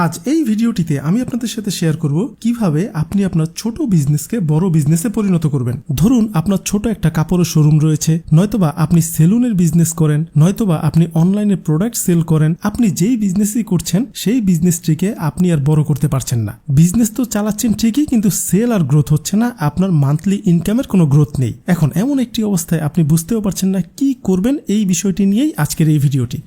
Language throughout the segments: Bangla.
আজ এই ভিডিওটিতে আমি আপনাদের সাথে শেয়ার করব কীভাবে আপনি আপনার ছোট বিজনেসকে বড় বিজনেসে পরিণত করবেন। ধরুন আপনার ছোট একটা কাপড়ের শোরুম রয়েছে, নয়তোবা আপনি সেলুনের বিজনেস করেন, নয়তোবা আপনি অনলাইনে প্রোডাক্ট সেল করেন, আপনি যেই বিজনেসই করছেন, সেই বিজনেসটিকে আপনি আর বড় করতে পারছেন না। বিজনেস তো চালাচ্ছেন ঠিকই, কিন্তু সেল আর গ্রোথ হচ্ছে না, আপনার মান্থলি ইনকামের কোনো গ্রোথ নেই। এখন এমন একটি অবস্থায় আপনি বুঝতেও পারছেন না কি করবেন এই বিষয়টি নিয়েই আজকের এই ভিডিওটি।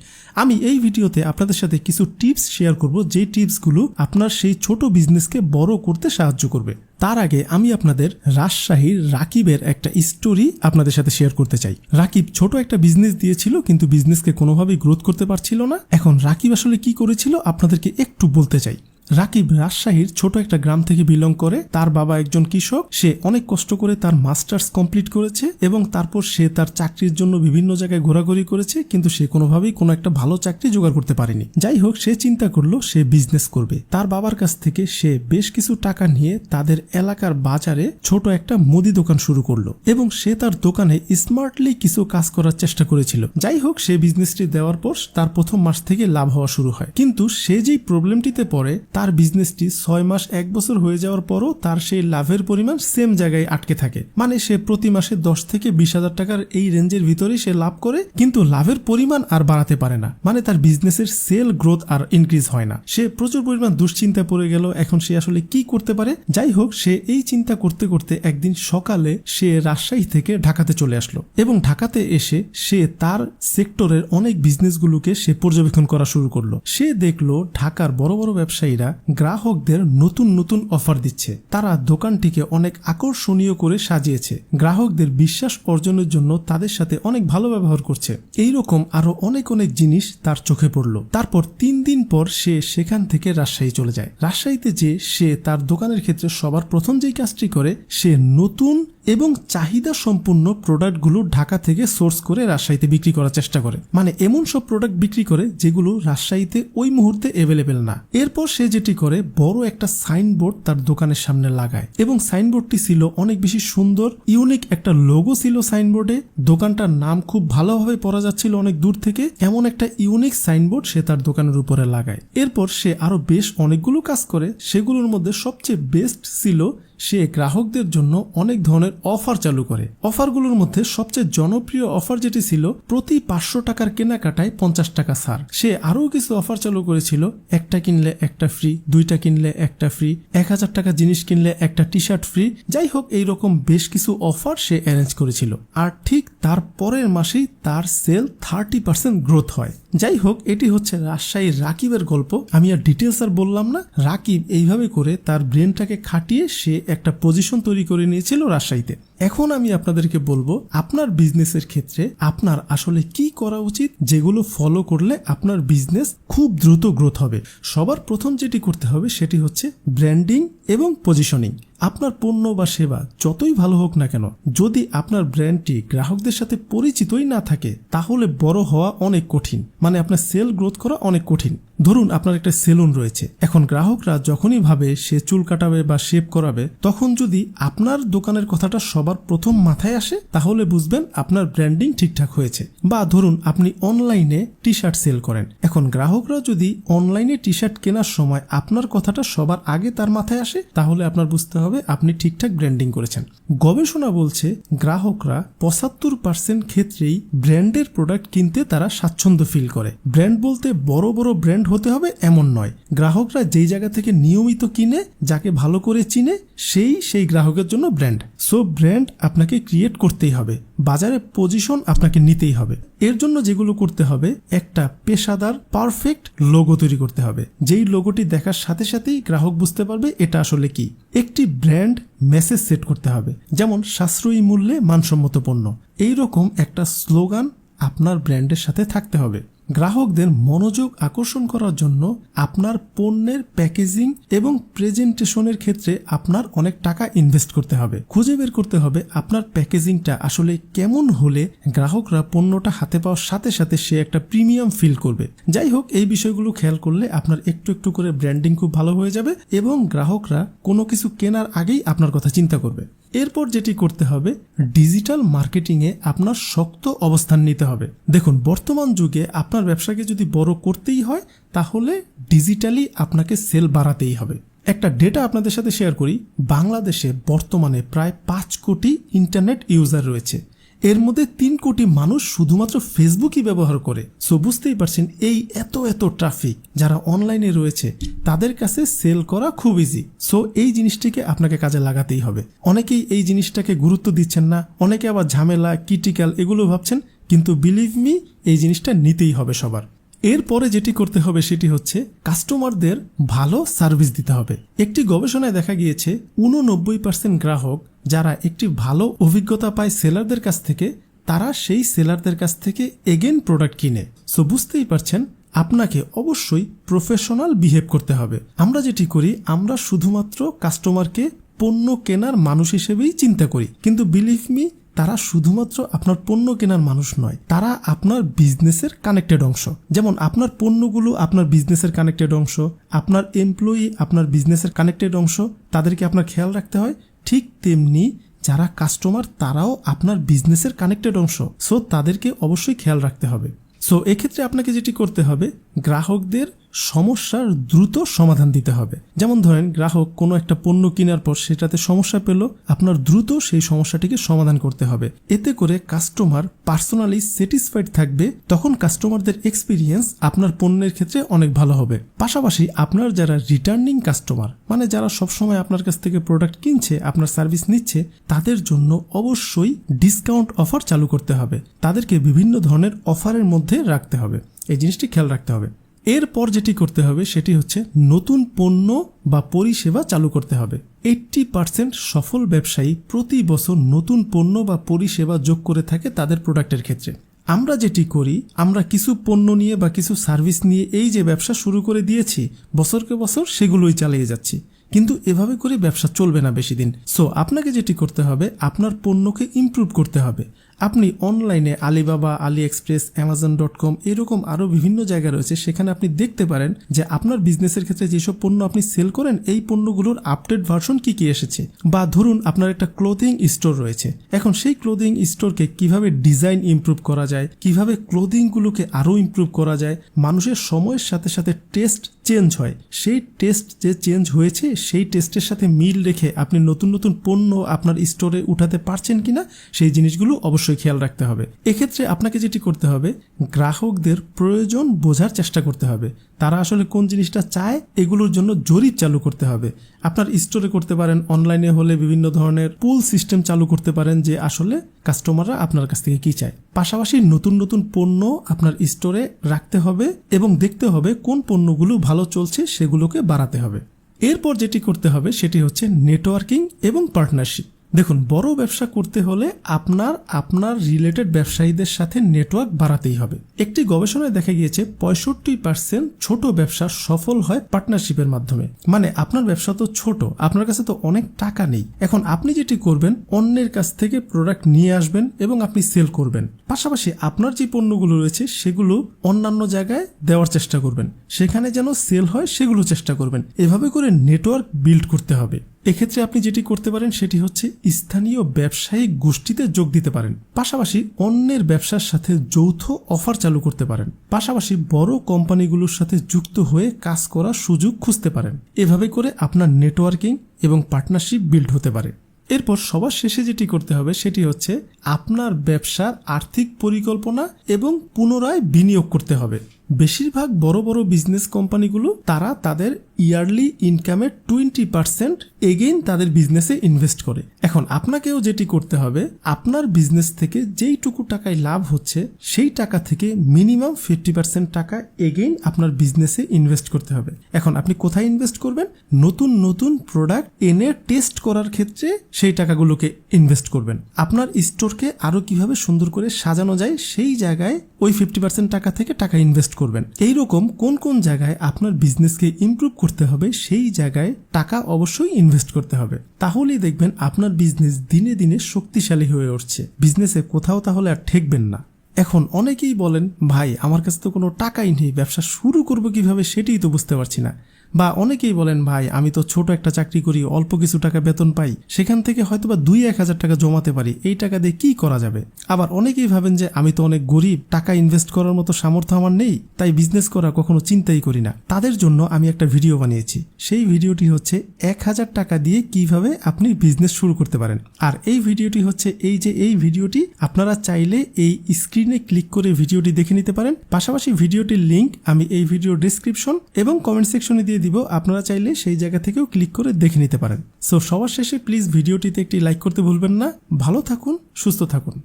আমি এই ভিডিওতে আপনাদের সাথে কিছু টিপস শেয়ার করব যে টিপসগুলো আপনার সেই ছোট বিজনেসকে বড় করতে সাহায্য করবে। তার আগে আমি আপনাদের রাজশাহীর রাকিবের একটা স্টোরি আপনাদের সাথে শেয়ার করতে চাই। রাকিব ছোট একটা বিজনেস দিয়েছিল, কিন্তু বিজনেসকে কোনোভাবেই গ্রোথ করতে পারছিল না। এখন রাকিব আসলে কি করেছিল, আপনাদেরকে একটু বলতে চাই। রাকিব রাজশাহীর ছোট একটা গ্রাম থেকে বিলং করে তার বাবা একজন কৃষক। সে অনেক কষ্ট করে তার মাস্টার্স কমপ্লিট করেছে এবং তারপর সে তার চাকরির জন্য বিভিন্ন জায়গায় ঘোরাঘুরি করেছে, কিন্তু সে কোনোভাবেই কোনো একটা ভালো চাকরি জোগাড় করতে পারেনি। যাই হোক, সে চিন্তা করল সে বিজনেস করবে। তার বাবার কাছ থেকে সে বেশ কিছু টাকা নিয়ে তাদের এলাকার বাজারে ছোট একটা মুদি দোকান শুরু করল এবং সে তার দোকানে স্মার্টলি কিছু কাজ করার চেষ্টা করেছিল। যাই হোক, সে বিজনেসটি দেওয়ার পর তার প্রথম মাস থেকে লাভ হওয়া শুরু হয়। কিন্তু সে যেই প্রবলেমটিতে পড়ে তার বিজনেসটি ছয় মাস, এক বছর হয়ে যাওয়ার পরও তার সেই লাভের পরিমাণ সেম জায়গায় আটকে থাকে। মানে সে প্রতি মাসে দশ থেকে বিশ হাজার টাকার এই রেঞ্জের ভিতরেই সে লাভ করে, কিন্তু লাভের পরিমাণ আর বাড়াতে পারে না। মানে তার বিজনেসের সেল গ্রোথ আর ইনক্রিজ হয় না। সে প্রচুর পরিমাণ দুশ্চিন্তায় পড়ে গেল, এখন সে আসলে কি করতে পারে? যাই হোক, সে এই চিন্তা করতে করতে একদিন সকালে সে রাজশাহী থেকে ঢাকাতে চলে আসলো এবং ঢাকাতে এসে সে তার সেক্টরের অনেক বিজনেসগুলোকে সে পর্যবেক্ষণ করা শুরু করল। সে দেখল ঢাকার বড় বড় ব্যবসায়ীরা গ্রাহকদের নতুন নতুন অফার দিচ্ছে। তারা দোকানটিকে অনেক আকর্ষণীয় করে সাজিয়েছে। গ্রাহকদের বিশ্বাস অর্জনের জন্য তাদের সাথে অনেক ভালো ব্যবহার করছে। এই রকম আরও অনেক অনেক জিনিস তার চোখে পড়ল। তারপর তিন দিন পর সে সেখান থেকে রাজশাহী চলে যায়। রাজশাহীতে যে সে তার দোকানের ক্ষেত্রে সবার প্রথম যেই কাজটি করে, সে নতুন এবং চাহিদা সম্পূর্ণ প্রোডাক্টগুলো ঢাকা থেকে সোর্স করে রাজশাহীতে বিক্রি করার চেষ্টা করে। মানে এমন সব প্রোডাক্ট বিক্রি করে যেগুলো রাজশাহীতে ওই মুহূর্তে অ্যাভেলেবেল না। এরপর সে যেটি করে, বড় একটা সাইনবোর্ড তার দোকানের সামনে লাগায় এবং সাইনবোর্ডটি ছিল অনেক বেশি সুন্দর ইউনিক একটা লোগো ছিল সাইনবোর্ডে দোকানটার নাম খুব ভালোভাবে পড়া যাচ্ছিল অনেক দূর থেকে। এমন একটা ইউনিক সাইনবোর্ড সে তার দোকানের উপরে লাগায়। এরপর সে আরও বেশ অনেকগুলো কাজ করে। সেগুলোর মধ্যে সবচেয়ে বেস্ট ছিল সে গ্রাহকদের জন্য অনেক ধরনের অফার চালু করে। অফারগুলোর মধ্যে সবচেয়ে জনপ্রিয় অফার যেটি ছিল, প্রতি পাঁচশো টাকার কেনাকাটায় পঞ্চাশ টাকা ছাড়। সে আরও কিছু অফার চালু করেছিল, একটা কিনলে একটা ফ্রি, দুইটা কিনলে একটা ফ্রি, এক হাজার টাকা জিনিস কিনলে একটা টি শার্ট ফ্রি। যাই হোক এইরকম বেশ কিছু অফার সে অ্যারেঞ্জ করেছিল। আর ঠিক তার পরের মাসেই তার সেল থার্টি পার্সেন্ট গ্রোথ হয়। যাই হোক, এটি হচ্ছে রাজশাহীর রাকিবের গল্প। আমি আর ডিটেলস আর বললাম না, রাকিব এইভাবে করে তার ব্রেনটাকে খাটিয়ে সে একটা পজিশন তৈরি করে নিয়েছিল রাজশাহীতে। এখন আমি আপনাদেরকে বলব, আপনার বিজনেসের ক্ষেত্রে আপনার আসলে কি করা উচিত, যেগুলো ফলো করলে আপনার বিজনেস খুব দ্রুত গ্রোথ হবে। সবার প্রথম যেটি করতে হবে সেটি হচ্ছে ব্র্যান্ডিং এবং পজিশনিং আপনার পণ্য বা সেবা যতই ভালো হোক না কেন, যদি আপনার ব্র্যান্ডটি গ্রাহকদের সাথে পরিচিতই না থাকে, তাহলে বড় হওয়া অনেক কঠিন। মানে আপনার সেল গ্রোথ করা অনেক কঠিন। ধরুন আপনার একটা সেলুন রয়েছে। এখন গ্রাহকরা যখনই ভাবে সে চুল কাটাবে বা শেপ করাবে, তখন যদি আপনার দোকানের কথাটা সবার প্রথম মাথায় আসে, তাহলে বুঝবেন আপনার ব্র্যান্ডিং ঠিকঠাক হয়েছে। বা ধরুন আপনি অনলাইনে টি শার্ট সেল করেন। এখন গ্রাহকরা যদি অনলাইনে টি শার্ট কেনার সময় আপনার কথাটা সবার আগে তার মাথায় আসে, তাহলে আপনার বুঝতে হবে আপনি ঠিকঠাক ব্র্যান্ডিং করেছেন। গবেষণা বলছে, গ্রাহকরা পঁচাত্তর পার্সেন্ট ক্ষেত্রেই ব্র্যান্ডের প্রোডাক্ট কিনতে তারা স্বাচ্ছন্দ্য ফিল করে। ব্র্যান্ড বলতে বড় বড় ব্র্যান্ড হতে হবে এমন নয়। গ্রাহকরা যেই জায়গা থেকে নিয়মিত কিনে, যাকে ভালো করে চিনে, সেই সেই গ্রাহকের জন্য ব্র্যান্ড সো ব্র্যান্ড আপনাকে ক্রিয়েট করতেই হবে। বাজারে পজিশন আপনাকে নিতেই হবে। এর জন্য যেগুলো করতে হবে, একটা পেশাদার পারফেক্ট লোগো তৈরি করতে হবে। যেই লোগোটি দেখার সাথে সাথেই গ্রাহক বুঝতে পারবে এটা আসলে কি। একটি ব্র্যান্ড মেসেজ সেট করতে হবে, যেমন সাশ্রয়ী মূল্যে মানসম্মত পণ্য। এইরকম একটা স্লোগান আপনার ব্র্যান্ডের সাথে থাকতে হবে। গ্রাহকদের মনোযোগ আকর্ষণ করার জন্য আপনার পণ্যের প্যাকেজিং এবং প্রেজেন্টেশনের ক্ষেত্রে আপনার অনেক টাকা ইনভেস্ট করতে হবে। খুঁজে বের করতে হবে আপনার প্যাকেজিংটা আসলে কেমন হলে গ্রাহকরা পণ্যটা হাতে পাওয়ার সাথে সাথে সে একটা প্রিমিয়াম ফিল করবে। যাই হোক, এই বিষয়গুলো খেয়াল করলে আপনার একটু একটু করে ব্র্যান্ডিং খুব ভালো হয়ে যাবে এবং গ্রাহকরা কোনো কিছু কেনার আগেই আপনার কথা চিন্তা করবে। এরপর যেটি করতে হবে, ডিজিটাল মার্কেটিংয়ে আপনার শক্ত অবস্থান নিতে হবে। দেখুন, বর্তমান যুগে আপনার আপনার ব্যবসাকে যদি বড় করতেই হয়, তাহলে ডিজিটালি আপনাকে সেল বাড়াতেই হবে। একটা ডেটা আপনাদের সাথে শেয়ার করি, বাংলাদেশে বর্তমানে প্রায় পাঁচ কোটি ইন্টারনেট ইউজার রয়েছে। এর মধ্যে তিন কোটি মানুষ শুধুমাত্র ফেসবুকই ব্যবহার করে। সো বুঝতেই পারছেন, এই এত এত ট্রাফিক যারা অনলাইনে রয়েছে, তাদের কাছে সেল করা খুব ইজি সো এই জিনিসটিকে আপনাকে কাজে লাগাতেই হবে। অনেকেই এই জিনিসটাকে গুরুত্ব দিচ্ছেন না, অনেকে আবার ঝামেলা ক্রিটিক্যাল এগুলো ভাবছেন কিন্তু বিলিভ মি এই জিনিসটা নিতেই হবে সবার। এরপরে যেটি করতে হবে সেটি হচ্ছে কাস্টমারদের ভালো সার্ভিস দিতে হবে। একটি গবেষণায় দেখা গিয়েছে, উননব্বই পার্সেন্ট গ্রাহক যারা একটি ভালো অভিজ্ঞতা পায় সেলারদের কাছ থেকে, তারা সেই সেলারদের কাছ থেকে এগেন প্রোডাক্ট কিনে। সো বুঝতেই পারছেন, আপনাকে অবশ্যই প্রফেশনাল বিহেভ করতে হবে। আমরা যেটি করি, আমরা শুধুমাত্র কাস্টমারকে পণ্য কেনার মানুষ হিসেবেই চিন্তা করি। কিন্তু বিলিভ মি তারা শুধুমাত্র আপনার পণ্য কেনার মানুষ নয়, তারা আপনার বিজনেসের কানেক্টেড অংশ। যেমন আপনার পণ্যগুলো আপনার বিজনেসের কানেক্টেড অংশ, আপনার এমপ্লয়ি আপনার বিজনেসের কানেক্টেড অংশ, তাদেরকে আপনার খেয়াল রাখতে হয়। ঠিক তেমনি যারা কাস্টমার তারাও আপনার বিজনেসের কানেক্টেড অংশ সো তাদেরকে অবশ্যই খেয়াল রাখতে হবে। সো এক্ষেত্রে আপনাকে যেটি করতে হবে, গ্রাহকদের সমস্যার দ্রুত সমাধান দিতে হবে। যেমন ধরেন, গ্রাহক কোনো একটা পণ্য কেনার পর সেটাতে সমস্যা পেল, আপনার দ্রুত সেই সমস্যাটিকে সমাধান করতে হবে। এতে করে কাস্টমার পার্সোনালি স্যাটিসফাইড থাকবে, তখন কাস্টমারদের এক্সপিরিয়েন্স আপনার পণ্যের ক্ষেত্রে অনেক ভালো হবে। পাশাপাশি আপনার যারা রিটার্নিং কাস্টমার মানে যারা সবসময় আপনার কাছ থেকে প্রোডাক্ট কিনছে, আপনার সার্ভিস নিচ্ছে, তাদের জন্য অবশ্যই ডিসকাউন্ট অফার চালু করতে হবে। তাদেরকে বিভিন্ন ধরনের অফারের মধ্যে রাখতে হবে। এই জিনিসটি খেয়াল রাখতে হবে। এরপর যেটি করতে হবে সেটি হচ্ছে নতুন পণ্য বা পরিষেবা চালু করতে হবে। এইট্টি পার্সেন্ট সফল ব্যবসায়ী প্রতি বছর নতুন পণ্য বা পরিষেবা যোগ করে থাকে তাদের প্রোডাক্টের ক্ষেত্রে। আমরা যেটি করি, আমরা কিছু পণ্য নিয়ে বা কিছু সার্ভিস নিয়ে এই যে ব্যবসা শুরু করে দিয়েছি, বছরকে বছর সেগুলোই চালিয়ে যাচ্ছি। কিন্তু এভাবে করে ব্যবসা চলবে না বেশি দিন। সো আপনাকে যেটি করতে হবে, আপনার পণ্যকে ইমপ্রুভ করতে হবে। আপনি অনলাইনে Alibaba AliExpress Amazon dot com এরকম আরও বিভিন্ন জায়গা রয়েছে, সেখানে আপনি দেখতে পারেন যে আপনার বিজনেসের ক্ষেত্রে যেসব পণ্য আপনি সেল করেন, এই পণ্যগুলোর আপডেট ভার্সন কি কি এসেছে। বা ধরুন, আপনার একটা ক্লোদিং স্টোর রয়েছে। এখন সেই ক্লোদিং স্টোরকে কীভাবে ডিজাইন ইমপ্রুভ করা যায়, কীভাবে ক্লোদিংগুলোকে আরও ইমপ্রুভ করা যায়, মানুষের সময়ের সাথে সাথে টেস্ট চেঞ্জ হয়। সেই টেস্ট যে চেঞ্জ হয়েছে, সেই টেস্টের সাথে মিল রেখে আপনি নতুন নতুন পণ্য আপনার স্টোরে উঠাতে পারছেন কিনা, সেই জিনিসগুলো অবশ্যই খেয়াল রাখতে হবে। এক্ষেত্রে আপনাকে যেটি করতে হবে, গ্রাহকদের প্রয়োজন বোঝার চেষ্টা করতে হবে। তারা আসলে কোন জিনিসটা চায়, এগুলোর জন্য জরিপ চালু করতে হবে। আপনার স্টোরে করতে পারেন অনলাইনে হলে বিভিন্ন ধরনের পুল সিস্টেম চালু করতে পারেন যে আসলে কাস্টমাররা আপনার কাছ থেকে কি চায়। পাশাপাশি নতুন নতুন পণ্য আপনার স্টোরে রাখতে হবে এবং দেখতে হবে কোন পণ্যগুলো ভালো চলছে, সেগুলোকে বাড়াতে হবে। এরপর যেটি করতে হবে, সেটি হচ্ছে নেটওয়ার্কিং এবং পার্টনারশিপ দেখুন, বড় ব্যবসা করতে হলে আপনার আপনার রিলেটেড ব্যবসায়ীদের সাথে নেটওয়ার্ক বাড়াতেই হবে। একটি গবেষণায় দেখা গিয়েছে, পঁয়ষট্টি পার্সেন্ট ছোট ব্যবসা সফল হয় পার্টনারশিপের মাধ্যমে। মানে আপনার ব্যবসা তো ছোট, আপনার কাছে তো অনেক টাকা নেই। এখন আপনি যেটি করবেন, অন্যের কাছ থেকে প্রোডাক্ট নিয়ে আসবেন এবং আপনি সেল করবেন। পাশাপাশি আপনার যে পণ্যগুলো রয়েছে, সেগুলো অন্যান্য জায়গায় দেওয়ার চেষ্টা করবেন। সেখানে যেন সেল হয়, সেগুলো চেষ্টা করবেন। এভাবে করে নেটওয়ার্ক বিল্ড করতে হবে। এক্ষেত্রে আপনি যেটি করতে পারেন সেটি হচ্ছে স্থানীয় ব্যবসায়িক গোষ্ঠীতে যোগ দিতে পারেন। পাশাপাশি অন্যের ব্যবসার সাথে যৌথ অফার চালু করতে পারেন। পাশাপাশি বড় কোম্পানিগুলোর সাথে যুক্ত হয়ে কাজ করার সুযোগ খুঁজতে পারেন। এভাবে করে আপনার নেটওয়ার্কিং এবং পার্টনারশিপ বিল্ড হতে পারে। এরপর সবার শেষে যেটি করতে হবে সেটি হচ্ছে আপনার ব্যবসার আর্থিক পরিকল্পনা এবং পুনরায় বিনিয়োগ করতে হবে। বেশিরভাগ বড় বড় বিজনেস কোম্পানিগুলো তারা তাদের ইয়ারলি ইনকামের টোয়েন্টি পার্সেন্ট এগেইন তাদের বিজনেসে ইনভেস্ট করে। এখন আপনাকেও যেটি করতে হবে, আপনার বিজনেস থেকে যেইটুকু টাকায় লাভ হচ্ছে, সেই টাকা থেকে মিনিমাম ফিফটি পার্সেন্ট টাকা এগেইন আপনার বিজনেসে ইনভেস্ট করতে হবে। এখন আপনি কোথায় ইনভেস্ট করবেন? নতুন নতুন প্রোডাক্ট এনে টেস্ট করার ক্ষেত্রে সেই টাকাগুলোকে ইনভেস্ট করবেন। আপনার স্টোরকে আরও কীভাবে সুন্দর করে সাজানো যায়, সেই জায়গায় ওই ফিফটি পার্সেন্ট টাকা থেকে টাকা ইনভেস্ট করবেন। এই রকম কোন কোন জায়গায় আপনার বিজনেসকে ইমপ্রুভ করতে হবে, সেই জায়গায় টাকা অবশ্যই ইনভেস্ট করতে হবে। তাহলেই দেখবেন আপনার বিজনেস দিনে দিনে শক্তিশালী হয়ে উঠছে। বিজনেসে কোথাও তাহলে আর ঠেকবেন না। এখন অনেকেই বলেন, ভাই, আমার কাছে তো কোনো টাকাই নেই, ব্যবসা শুরু করব কীভাবে সেটাই তো বুঝতে পারছি না। বা অনেকেই বলেন, ভাই, আমি তো ছোট একটা চাকরি করি, অল্প কিছু টাকা বেতন পাই, সেখান থেকে হয়তো বা দুই এক হাজার টাকা জমাতে পারি, এই টাকা দিয়ে কি করা যাবে? আবার অনেকেই ভাবেন যে, আমি তো অনেক গরিব, টাকা ইনভেস্ট করার মতো সামর্থ্য আমার নেই, তাই বিজনেস করা কখনো চিন্তাই করি না। তাদের জন্য আমি একটা ভিডিও বানিয়েছি। সেই ভিডিওটি হচ্ছে, এক হাজার টাকা দিয়ে কীভাবে আপনি বিজনেস শুরু করতে পারেন? আর এই ভিডিওটি হচ্ছে, এই যে এই ভিডিওটি আপনারা চাইলে এই স্ক্রিনে ক্লিক করে ভিডিওটি দেখে নিতে পারেন। পাশাপাশি ভিডিওটির লিংক আমি এই ভিডিও ডিসক্রিপশন এবং কমেন্ট সেকশনে দিয়ে দিব। আপনারা চাইলে সেই জায়গা থেকেও ক্লিক করে দেখে নিতে পারেন। সো সবার শেষে প্লিজ ভিডিওটিতে একটি লাইক করতে ভুলবেন না। ভালো থাকুন, সুস্থ থাকুন।